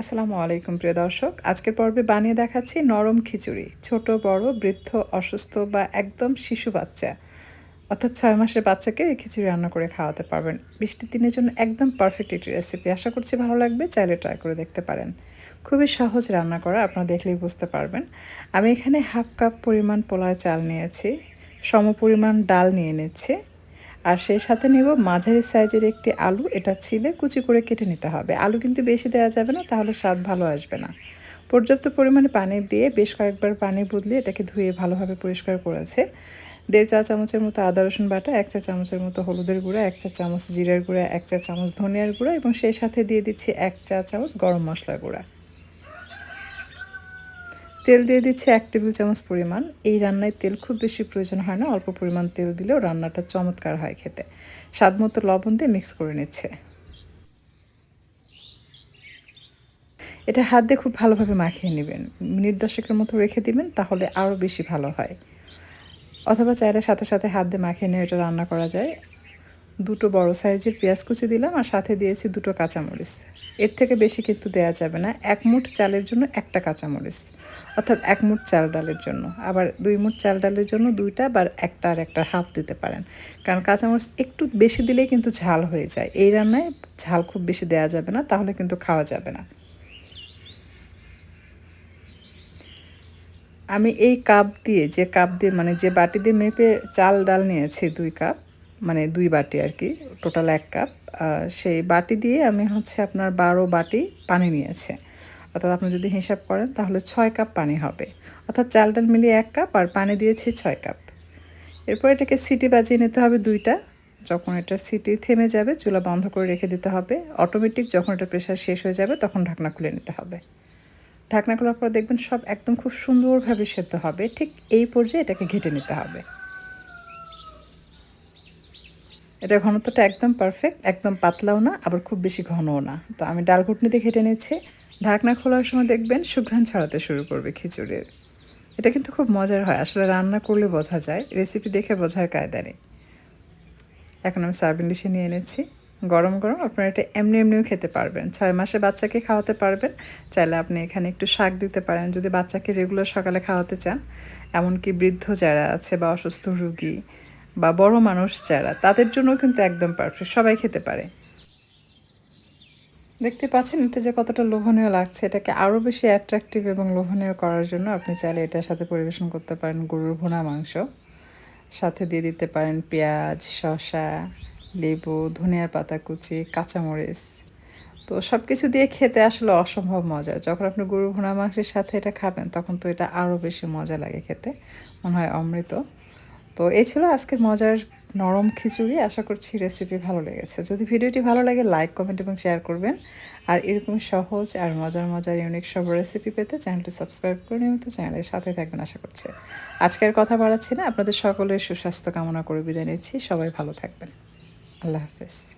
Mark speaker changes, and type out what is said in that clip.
Speaker 1: আসসালামু আলাইকুম, প্রিয় দর্শক। আজকের পর্বে বানিয়ে দেখাচ্ছি নরম খিচুড়ি, ছোট, বড়, বৃদ্ধ, অসুস্থ বা একদম শিশু বাচ্চা। অর্থাৎ ছয় মাসের বাচ্চাকে এই খিচুড়ি রান্না করে খাওয়াতে পারবেন। বৃষ্টির দিনের জন্য একদম পারফেক্ট একটি রেসিপি আশা করছি ভালো লাগবে, চাইলে ট্রাই করে দেখতে পারেন। খুবই সহজ রান্না করা, আপনারা দেখলেই বুঝতে পারবেন। আমি এখানে হাফ কাপ পরিমাণ পোলার চাল নিয়েছি সম পরিমাণ ডাল নিয়ে নিচ্ছি। আর সেই সাথে নেব মাঝারি সাইজের একটি আলু। এটা ছিলে কুচি করে কেটে নিতে হবে। আলু কিন্তু বেশি দেওয়া যাবে না, তাহলে স্বাদ ভালো আসবে না। পর্যাপ্ত পরিমাণে পানি দিয়ে বেশ কয়েকবার পানি বদলে এটাকে ধুয়ে ভালোভাবে পরিষ্কার করেছে। দেড় চা চামচের মতো আদা, রসুন বাটা, এক চা চামচের মতো হলুদের গুঁড়া, এক চা চামচ জিরার গুঁড়া, এক চা চামচ ধনিয়ার গুঁড়া এবং সেই সাথে দিয়ে দিচ্ছি এক চা চামচ গরম মশলার গুঁড়া। তেল দিয়ে দিচ্ছি এক টেবিল চামচ পরিমাণ। এই রান্নায় তেল খুব বেশি প্রয়োজন হয় না, অল্প পরিমাণ তেল দিলেও রান্নাটা চমৎকার হয় খেতে। স্বাদ মতো লবণ দিয়ে মিক্স করে নিচ্ছে। এটা হাত দিয়ে খুব ভালোভাবে মাখিয়ে নেবেন। মিনিট দশেকের মতো রেখে দিবেন, তাহলে আরও বেশি ভালো হয়। অথবা চাইলে সাথে সাথে হাত দিয়ে মাখিয়ে নিয়ে এটা রান্না করা যায়। দুটো বড় সাইজের পেঁয়াজ কুচি দিলাম আর সাথে দিয়েছি দুটো কাঁচামরিচ। এর থেকে বেশি কিন্তু দেওয়া যাবে না। এক মুঠ চালের জন্য একটা কাঁচামরিচ। অর্থাৎ এক মুঠ চাল ডালের জন্য। আবার দুই মুঠ চাল ডালের জন্য দুইটা বা একটা আর একটা হাফ দিতে পারেন। কারণ কাঁচামরিচ একটু বেশি দিলেই কিন্তু ঝাল হয়ে যায়। এই রান্নায় ঝাল খুব বেশি দেওয়া যাবে না, তাহলে কিন্তু খাওয়া যাবে না। আমি এই কাপ দিয়ে, যে কাপ দিয়ে মানে যে বাটি দিয়ে মেপে চাল ডাল নিয়েছি দুই কাপ মানে দুই বাটি আর কি টোটাল এক কাপ সেই বাটি দিয়ে আমি হচ্ছে আপনার বারো বাটি পানি নিয়েছে। অর্থাৎ আপনি যদি হিসাব করেন তাহলে ছয় কাপ পানি হবে। অর্থাৎ চাল ডাল মিলিয়ে এক কাপ আর পানি দিয়েছি ছয় কাপ এরপর এটাকে সিটি বাজিয়ে নিতে হবে দুইটা। যখন এটা সিটি থেমে যাবে, চুলা বন্ধ করে রেখে দিতে হবে। অটোমেটিক যখন এটা প্রেশার শেষ হয়ে যাবে, তখন ঢাকনা খুলে নিতে হবে। ঢাকনা খোলার পর দেখবেন সব একদম খুব সুন্দরভাবে সেদ্ধ হবে। ঠিক এই পর্যায়ে এটাকে ঘেটে নিতে হবে। এটা ঘনত্বটা একদম পারফেক্ট একদম পাতলাও না, আবার খুব বেশি ঘনও না। তো আমি ডাল ঘুটনিতে ঘেটে নিচ্ছি। ঢাকনা খোলার সময় দেখবেন সুঘ্রাণ ছড়াতে শুরু করবে খিচুড়ির। এটা কিন্তু খুব মজার হয়, আসলে রান্না করলে বোঝা যায় রেসিপি দেখে বোঝার কায়দা নেই। এখন আমি সার্ভিং ডিশে নিয়ে এনেছি গরম গরম আপনারা এটা এমনি এমনিও খেতে পারবেন। ছয় মাসে বাচ্চাকে খাওয়াতে পারবেন। চাইলে আপনি এখানে একটু শাক দিতে পারেন। যদি বাচ্চাকে রেগুলার সকালে খাওয়াতে চান, এমনকি বৃদ্ধ যারা আছে বা অসুস্থ রুগী বা বড় মানুষ যারা, তাদের জন্য কিন্তু একদম পারফেক্ট, সবাই খেতে পারে। দেখতে পাচ্ছেন এটা যে কতটা লোভনীয় লাগছে, এটাকে আরও বেশি অ্যাট্রাকটিভ এবং লোভনীয় করার জন্য আপনি চাইলে এটার সাথে পরিবেশন করতে পারেন গরুর ভুনা মাংস। সাথে দিয়ে দিতে পারেন পেঁয়াজ, শসা, লেবু, ধনিয়ার পাতা কুচি, কাঁচামরিচ। তো সব কিছু দিয়ে খেতে আসলে অসম্ভব মজা। যখন আপনি গরু ভুনা মাংসের সাথে এটা খাবেন, তখন তো এটা আরও বেশি মজা লাগে খেতে। মনে হয় অমৃত। তো এই ছিল আজকের মজার নরম খিচুড়ি। আশা করছি রেসিপি ভালো লেগেছে। যদি ভিডিওটি ভালো লাগে লাইক কমেন্ট এবং শেয়ার করবেন। আর এরকম সহজ আর মজার মজার ইউনিক সব রেসিপি পেতে চ্যানেলটি সাবস্ক্রাইব করে নিয়মিত চ্যানেলের সাথে থাকবেন, আশা করছি। আজকের কথা বাড়াচ্ছি না। আপনাদের সকলের সুস্বাস্থ্য কামনা করে বিদায় নিচ্ছি। সবাই ভালো থাকবেন। আল্লাহ হাফেজ।